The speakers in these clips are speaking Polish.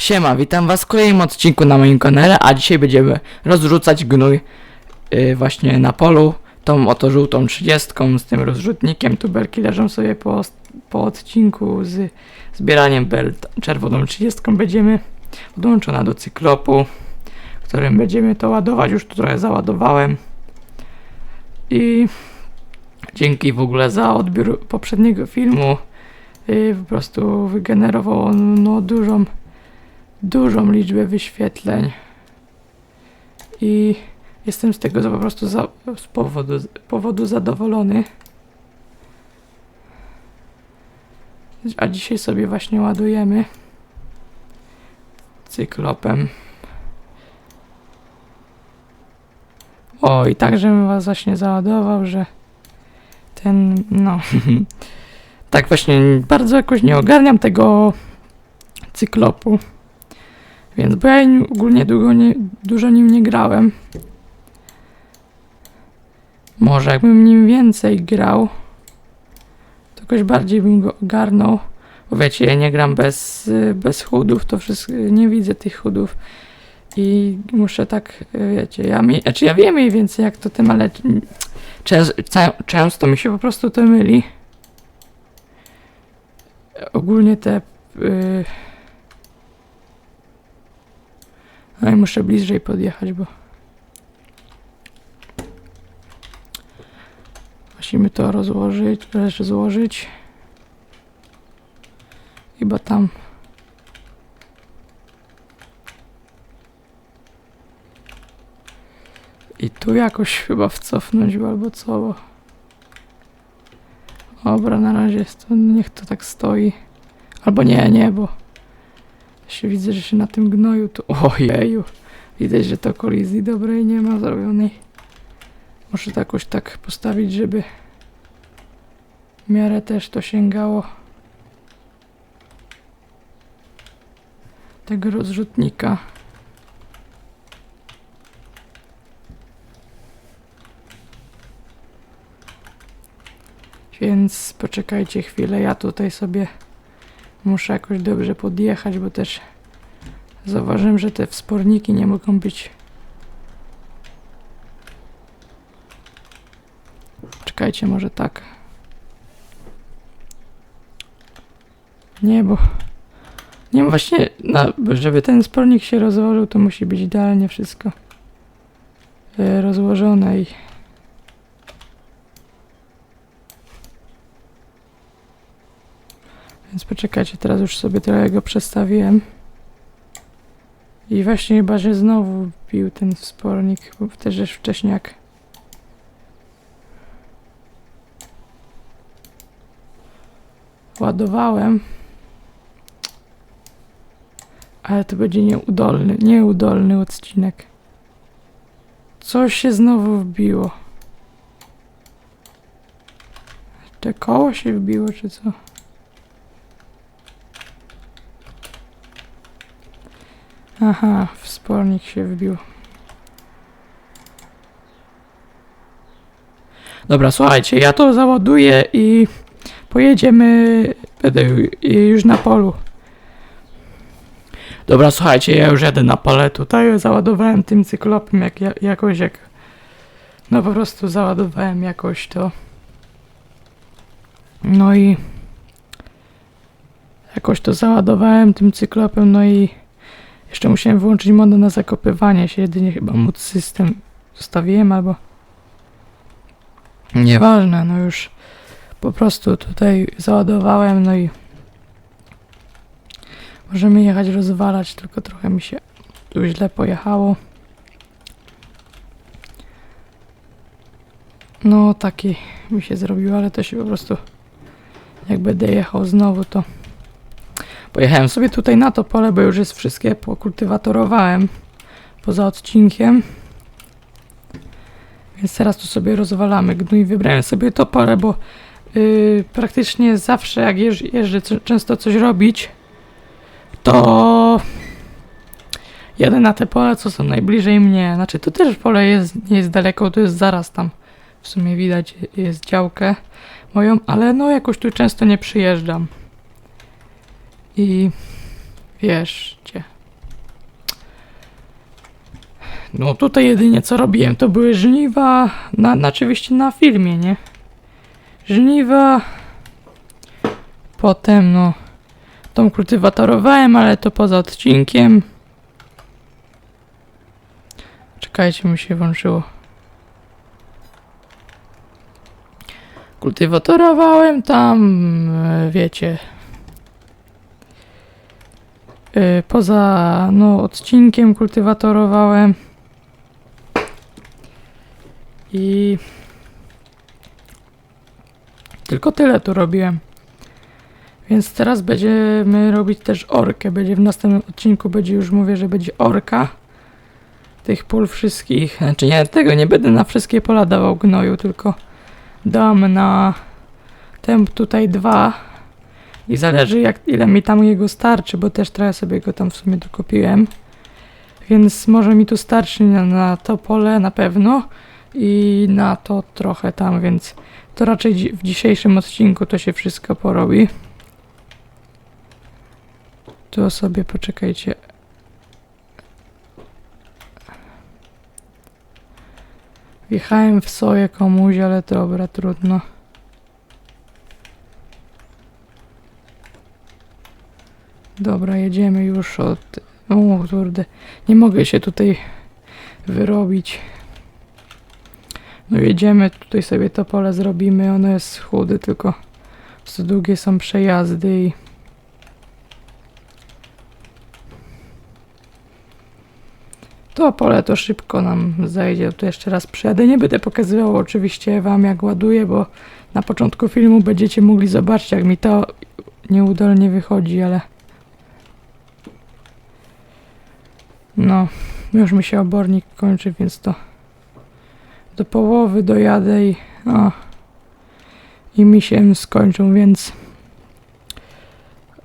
Siema, witam was w kolejnym odcinku na moim kanale, a dzisiaj będziemy rozrzucać gnój yy, właśnie na polu, tą oto żółtą trzydziestką z tym rozrzutnikiem, tubelki leżą sobie po, po odcinku z zbieraniem belt, czerwoną trzydziestką. Będziemy podłączona do cyklopu, którym będziemy to ładować, już tu trochę załadowałem. I dzięki w ogóle za odbiór poprzedniego filmu yy, po prostu wygenerował on no, dużą dużą liczbę wyświetleń i jestem z tego po prostu za, z powodu, powodu zadowolony. A dzisiaj sobie właśnie ładujemy cyklopem. O, i tak, żebym was właśnie załadował, że ten, no. tak właśnie bardzo jakoś nie ogarniam tego cyklopu. Więc, bo ja ogólnie długo nie, dużo nim nie grałem. Może jakbym nim więcej grał, to jakoś bardziej bym go ogarnął. Bo wiecie, ja nie gram bez, y, bez chudów, to wszystko, nie widzę tych chudów. I muszę tak, y, wiecie, ja, mi, znaczy ja wiem mniej więcej jak to tym, ale często, często mi się po prostu to myli. Ogólnie te... y, no muszę bliżej podjechać, bo musimy to rozłożyć, złożyć. Chyba tam. I tu jakoś chyba wcofnąć albo co. Dobra, na razie to, niech to tak stoi. Albo nie, nie, bo się widzę, że się na tym gnoju tu... Ojeju. Widać, że to kolizji dobrej nie ma zrobionej. Muszę to jakoś tak postawić, żeby w miarę też to sięgało tego rozrzutnika. Więc poczekajcie chwilę, ja tutaj sobie Muszę jakoś dobrze podjechać, bo też zauważyłem, że te wsporniki nie mogą być. Czekajcie, może tak. Nie, bo. Nie, właśnie, żeby ten spornik się rozłożył, to musi być idealnie wszystko e, rozłożone i. Więc poczekajcie, teraz już sobie trochę go przestawiłem. I właśnie chyba, że znowu bił ten wspornik, bo też już wcześniak. Ładowałem. Ale to będzie nieudolny, nieudolny odcinek. Coś się znowu wbiło. Te koło się wbiło, czy co? Aha, wspornik się wbił. Dobra, słuchajcie, ja to załaduję i pojedziemy już na polu. Dobra, słuchajcie, ja już jadę na pole tutaj, załadowałem tym cyklopem jak, ja- jakoś jak... No po prostu załadowałem jakoś to. No i... Jakoś to załadowałem tym cyklopem, no i... Jeszcze musiałem wyłączyć modę na zakopywanie się, jedynie chyba móc system zostawiłem albo... Nieważne, no już po prostu tutaj załadowałem, no i możemy jechać rozwalać, tylko trochę mi się tu źle pojechało. No taki mi się zrobiło, ale to się po prostu jak będę jechał znowu to Pojechałem sobie tutaj na to pole, bo już jest wszystkie pokultywatorowałem poza odcinkiem. Więc teraz tu sobie rozwalamy gnój. Wybrałem sobie to pole, bo yy, praktycznie zawsze jak jeżdżę, jeżdżę często coś robić, to jadę na te pole, co są najbliżej mnie. Znaczy to też pole jest, nie jest daleko, to jest zaraz tam. W sumie widać jest działkę moją, ale no jakoś tu często nie przyjeżdżam. I Wierzcie. No tutaj jedynie co robiłem to były żniwa, na, na oczywiście na filmie, nie? Żniwa. Potem no tą kultywatorowałem, ale to poza odcinkiem. Czekajcie, mi się włączyło. Kultywatorowałem tam, e, wiecie. E, Poza no, odcinkiem kultywatorowałem. I tylko tyle tu robiłem. Więc teraz będziemy robić też orkę. Będzie w następnym odcinku będzie już mówię, że będzie orka tych pól wszystkich. Znaczy nie, tego nie będę na wszystkie pola dawał gnoju, tylko dam na ten tutaj dwa. I zależy jak ile mi tam jego starczy, bo też trochę sobie go tam w sumie dokupiłem. Więc może mi tu starczy na, na to pole na pewno i na to trochę tam, więc to raczej w dzisiejszym odcinku to się wszystko porobi. Tu sobie poczekajcie. Wjechałem w soję komuś, ale dobra, trudno. Dobra, jedziemy już od... O kurde, nie mogę się tutaj wyrobić. No jedziemy, tutaj sobie to pole zrobimy, ono jest chude, tylko co długie są przejazdy i... To pole to szybko nam zajdzie, tu jeszcze raz przyjadę. Nie będę pokazywał oczywiście wam jak ładuję, bo na początku filmu będziecie mogli zobaczyć jak mi to nieudolnie wychodzi, ale... No, już mi się obornik kończy, więc to do połowy dojadę i o, i mi się skończą, więc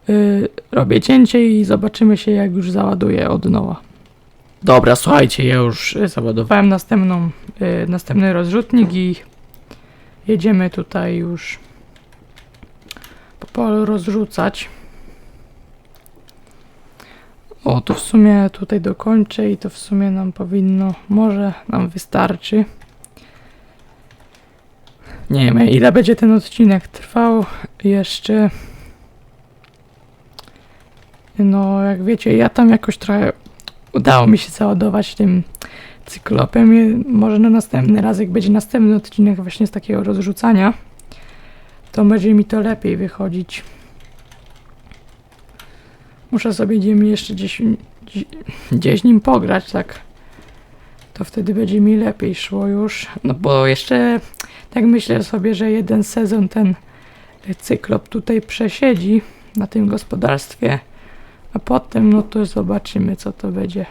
yy, robię cięcie i zobaczymy się jak już załaduję od nowa. Dobra, słuchajcie, ja już y, załadowałem następną, y, następny rozrzutnik i jedziemy tutaj już po polu rozrzucać. O, to w sumie tutaj dokończę i to w sumie nam powinno, może nam wystarczy. Nie wiem, ile będzie ten odcinek trwał jeszcze. No, jak wiecie, ja tam jakoś trochę udało mi się załadować tym cyklopem. Może na następny raz, jak będzie następny odcinek właśnie z takiego rozrzucania, to będzie mi to lepiej wychodzić. Muszę sobie gdzieś jeszcze gdzieś, gdzieś, nim pograć, tak. To wtedy będzie mi lepiej szło już. No bo jeszcze tak myślę sobie, że jeden sezon ten cyklop tutaj przesiedzi na tym gospodarstwie, a potem no to zobaczymy co to będzie.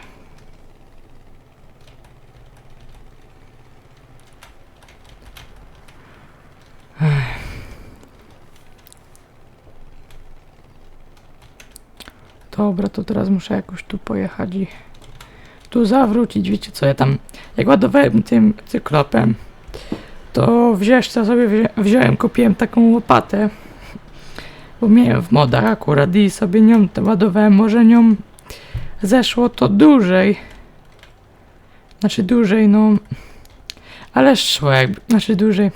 Dobra, to teraz muszę jakoś tu pojechać i tu zawrócić. Wiecie co, ja tam jak ładowałem tym cyklopem, to w Zieszce sobie wziąłem, kupiłem taką łopatę, bo miałem w modach akurat i sobie nią to ładowałem, może nią zeszło to dłużej, znaczy dłużej, no, ale szło jakby, znaczy dłużej,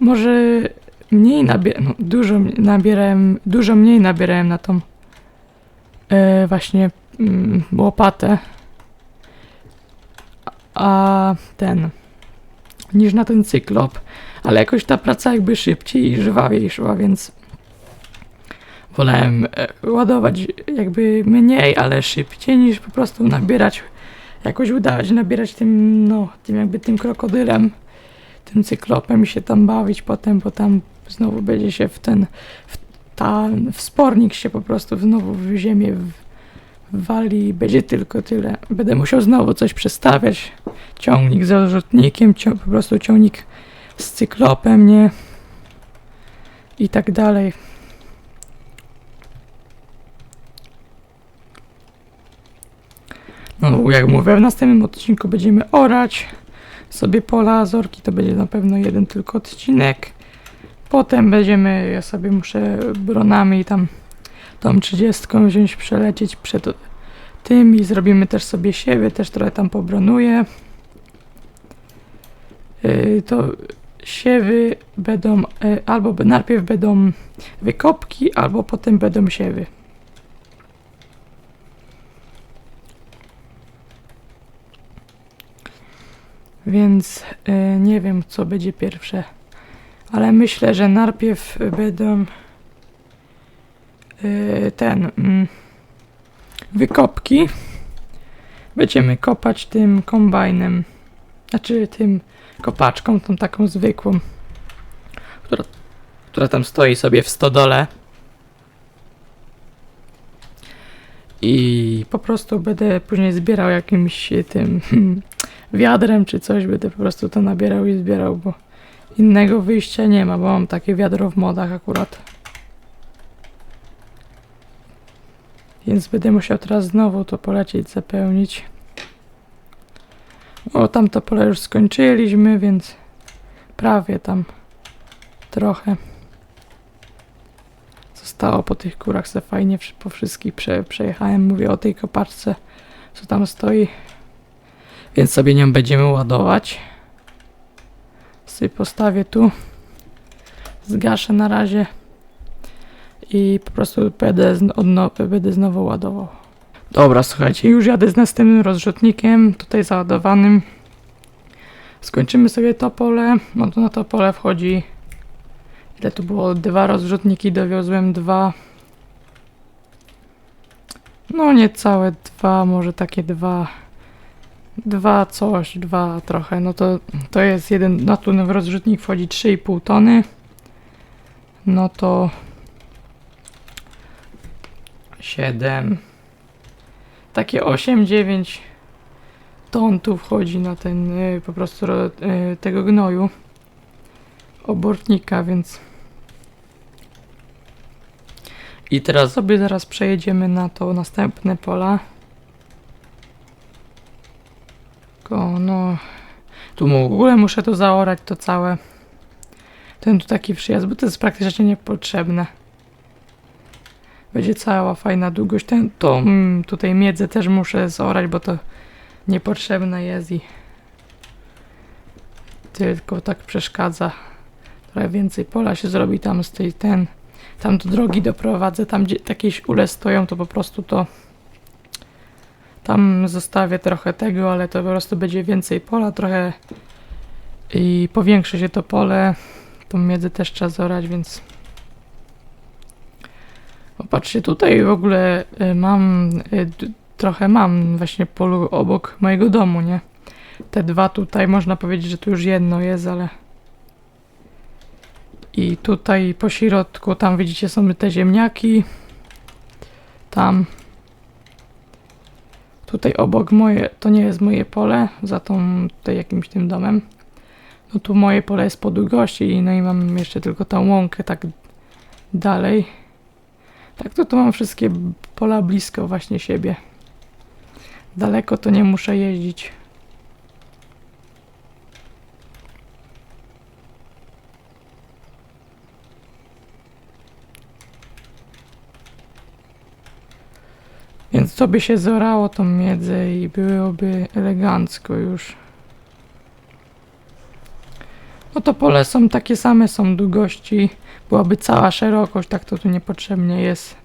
może mniej nabierałem, no, dużo nabierałem, dużo mniej nabierałem na tą e, właśnie mm, łopatę, a ten niż na ten cyklop, ale jakoś ta praca jakby szybciej i żwawiej szła, więc wolałem e, ładować jakby mniej, ale szybciej niż po prostu nabierać, jakoś udawać nabierać tym, no, tym jakby tym krokodylem, tym cyklopem i się tam bawić potem, bo tam znowu będzie się w ten, w, ta, w spornik się po prostu znowu w ziemię wali i będzie tylko tyle. Będę musiał znowu coś przestawiać, ciągnik z rozrzutnikiem, cią- po prostu ciągnik z cyklopem, nie? I tak dalej. No, jak mówię, w następnym odcinku będziemy orać sobie pola zorki, to będzie na pewno jeden tylko odcinek. Potem będziemy, ja sobie muszę bronami tam tą 30 wziąć, przelecieć przed tym i zrobimy też sobie siewy, też trochę tam pobronuję. Yy, to siewy będą, yy, albo najpierw będą wykopki, albo potem będą siewy. Więc yy, nie wiem, co będzie pierwsze. Ale myślę, że najpierw będą yy, ten mm, wykopki. Będziemy kopać tym kombajnem, znaczy tym kopaczką, tą taką zwykłą, która, która tam stoi sobie w stodole. I po prostu będę później zbierał jakimś tym wiadrem czy coś, będę po prostu to nabierał i zbierał, bo innego wyjścia nie ma, bo mam takie wiadro w modach akurat. Więc będę musiał teraz znowu to polecieć zapełnić. O, tamto pole już skończyliśmy, więc prawie tam trochę zostało po tych kurach se fajnie po wszystkich prze, przejechałem. Mówię o tej kopaczce, co tam stoi. Więc sobie nią będziemy ładować. Sobie postawię tu. Zgaszę na razie. I po prostu będę, od no, będę znowu ładował. Dobra, słuchajcie, już jadę z następnym rozrzutnikiem, tutaj załadowanym. Skończymy sobie to pole. No to na to pole wchodzi. Ile tu było? Dwa rozrzutniki, dowiozłem dwa. No niecałe dwa, może takie dwa. Dwa coś, dwa trochę. No to, to jest jeden, na tu w rozrzutnik wchodzi 3,5 tony. No to 7 takie 8-9 ton tu wchodzi na ten y, po prostu ro, y, tego gnoju obornika, więc i teraz sobie zaraz przejedziemy na to następne pola. Tylko no tu w ogóle muszę to zaorać to całe ten tu taki przyjazd, bo to jest praktycznie niepotrzebne. Będzie cała fajna długość. Ten, to mm, tutaj miedzę też muszę zorać, bo to niepotrzebne jest i tylko tak przeszkadza. Trochę więcej pola się zrobi tam z tej ten. Tam do drogi doprowadzę, tam gdzie jakieś ule stoją, to po prostu to tam zostawię trochę tego, ale to po prostu będzie więcej pola, trochę i powiększy się to pole. Tą miedzę też trzeba zorać, więc Popatrzcie, tutaj w ogóle y, mam, y, trochę mam właśnie polu obok mojego domu, nie? Te dwa tutaj, można powiedzieć, że tu już jedno jest, ale... I tutaj po środku, tam widzicie, są te ziemniaki. Tam. Tutaj obok moje, to nie jest moje pole, za tą, tutaj jakimś tym domem. No tu moje pole jest po długości, no i mam jeszcze tylko tą łąkę tak dalej. Tak to tu mam wszystkie pola blisko właśnie siebie. Daleko to nie muszę jeździć. Więc to by się zorało tą miedzę i byłoby elegancko już. No to pole są takie same, są długości. Byłaby cała szerokość, tak to tu niepotrzebnie jest.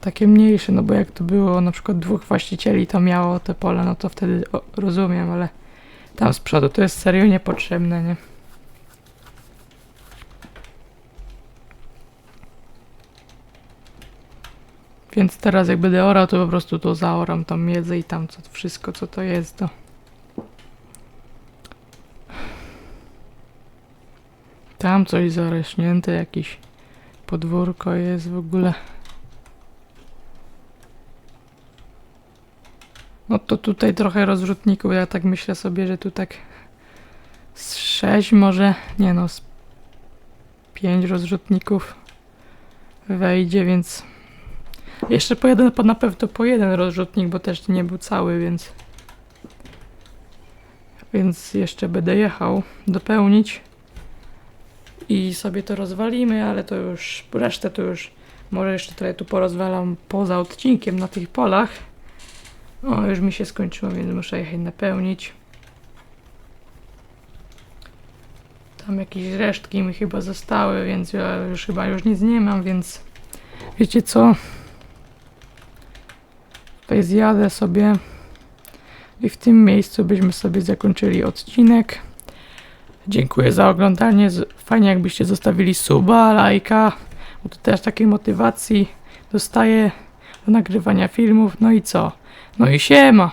Takie mniejsze, no bo jak to było na przykład dwóch właścicieli to miało te pole, no to wtedy o, rozumiem, ale tam z przodu to jest serio niepotrzebne, nie? Więc teraz jak będę orał, to po prostu to zaoram tą miedzę i tam co, wszystko co to jest, to... Tam coś zarośnięte, jakiś podwórko jest w ogóle. No to tutaj trochę rozrzutników, ja tak myślę sobie, że tu tak z sześć może, nie no, z pięć rozrzutników wejdzie, więc jeszcze po jeden, po- na pewno po jeden rozrzutnik, bo też nie był cały, więc więc jeszcze będę jechał dopełnić i sobie to rozwalimy, ale to już resztę to już Może jeszcze trochę tu porozwalam poza odcinkiem na tych polach. O, już mi się skończyło, więc muszę jechać napełnić. Tam jakieś resztki mi chyba zostały, więc ja już chyba już nic nie mam, więc wiecie co? Zjadę sobie i w tym miejscu byśmy sobie zakończyli odcinek. Dziękuję za oglądanie. Fajnie jakbyście zostawili suba, lajka, bo to też takiej motywacji dostaję do nagrywania filmów. No i co? No i siema!